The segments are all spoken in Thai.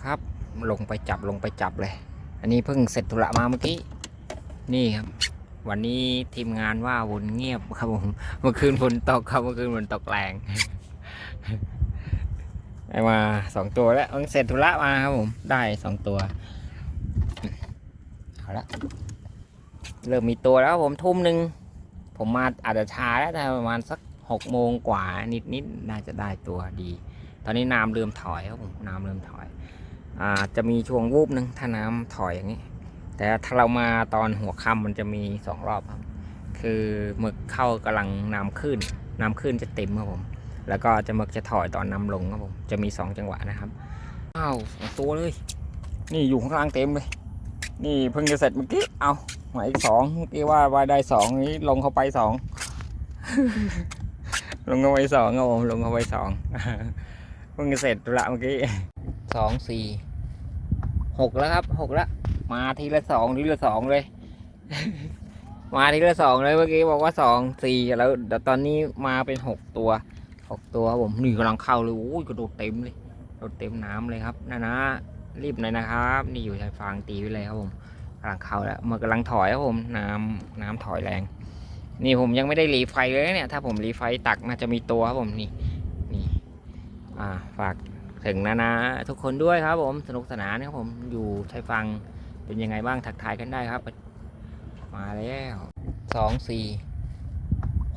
นะครับ ลงไปจับลงไปจับเลย อันนี้เพิ่งเสร็จธุระมาเมื่อกี้ นี่ครับ วันนี้ทีมงานว่าวนเงียบครับผม เมื่อคืนฝนตกครับ เมื่อคืนฝนตกแรงได้มาสองตัวแล้วเพิ่งเสร็จธุระมาครับผม ได้สองตัว เอาละ เริ่มมีตัวแล้วผมทุ่มหนึ่ง ผมมาอาจจะช้าแล้วแต่ประมาณสักหกโมงกว่านิดนิดน่าจะได้ตัวดี ตอนนี้น้ำเริ่มถอยครับผมน้ำเริ่มถอย อาจะมีช่วงวูบหนึ่งถ้าน้ำถอยอย่างนี้ แต่ถ้าเรามาตอนหัวค่ำมันจะมีสองรอบครับ คือหมึกเข้ากำลังน้ำขึ้น น้ำขึ้นจะเต็มครับผม แล้วก็จะหมึกจะถอยตอนน้ำลงครับผมจะมีสองจังหวะนะครับอ้าวตัวเลย นี่อยู่ข้างล่างเต็มเลย นี่เพิ่งจะเสร็จเมื่อกี้เอาหมายอีกสองเมื่อกี้ว่าว่าได้สองนี้ลงเข้าไปสองลงเข้าไปสองครับผมลงเข้าไปสองเพิ่งจะเสร็จธุระเมื่อกี้ สองสี่หกแล้วครับหกแล้วมาทีละสองทีละสองเลย มาทีละสองเลยเมื่อกี้บอกว่าสองสี่แล้วตอนนี้มาเป็นหกตัวหกตัวผมนี่กำลังเข้าเลยโอ้ยกระโดดเต็มเลยกระโดดเต็มน้ำเลยครับนะนะรีบหน่อยนะครับ นี่อยู่ชายฟางตีไว้เลยครับผมกำลังเข้าแล้วมันกำลังถอยครับผมน้ำน้ำถอยแรง นี่ผมยังไม่ได้หลีไฟเลยเนี่ย ถ้าผมหลีไฟตักน่าจะมีตัวครับผมนี่นี่อ่าฝาก ถึงนะนะทุกคนด้วยครับผมสนุกสนานครับผมอยู่ชายฟังเป็นยังไงบ้างทักทายกันได้ครับ มาแล้วสองสี่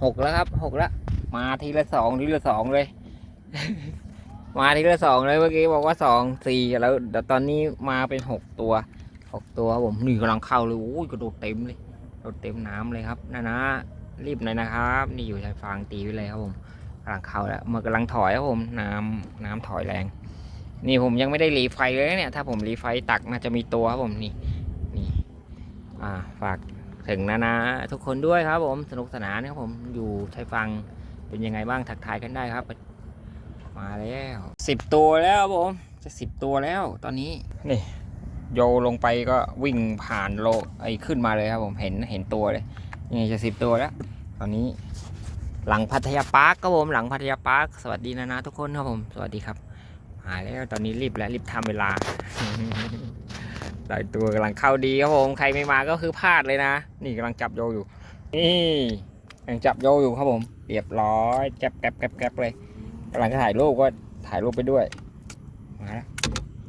หกแล้วครับหกแล้วมาทีละสองทีละสองเลย มาทีละสองเลยเมื่อกี้บอกว่าสองสี่แล้วตอนนี้มาเป็นหกตัวหกตัวผมนี่กำลังเข้าเลยโอ้ยกระโดดเต็มเลยกระโดดเต็มน้ำเลยครับนะนะรีบหน่อยนะครับ นี่อยู่ชายฟางตีไว้เลยครับผม กำลังเข้าแล้วมันกำลังถอยครับผมน้ำน้ำถอยแรง นี่ผมยังไม่ได้หลีไฟเลยเนี่ย ถ้าผมหลีไฟตักน่าจะมีตัวครับผมนี่นี่อ่าฝากถึงนะนะทุกคนด้วยครับผมสนุกสนานครับผมอยู่ชายฟังเป็นยังไงบ้างทักทายกันได้ครับ มาแล้วสิบตัวแล้วครับผมจะสิบตัวแล้วตอนนี้นี่โยลงไปก็วิ่งผ่านโลไอ้ขึ้นมาเลยครับผมเห็นเห็นตัวเลยนี่จะสิบตัวแล้ว ตอนนี้ หลังพัทยาปาร์คครับผมหลังพัทยาปาร์คสวัสดีนะนะทุกคนครับผม สวัสดีครับหายแล้วตอนนี้รีบแล้วรีบทำเวลาได้ตัวกำลังเข้าดีครับผมใครไม่มาก็คือพลาดเลยนะ นี่กำลังจับโยอยู่ นี่กำลังจับโยอยู่ครับผมเรียบร้อยแก๊บแก๊บแก๊บแก๊บเลยกำลังจะถ่ายรูปก็ถ่ายรูปไปด้วยมาแล้ว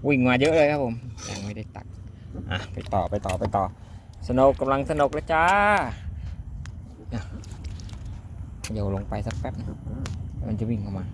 วิ่งมาเยอะเลยครับผมยังไม่ได้ตักอะไปต่อไปต่อไปต่อสนุกกำลังสนุกแล้วจ้า โยนลงไปสักแป๊บนะมันจะวิ่งเข้ามา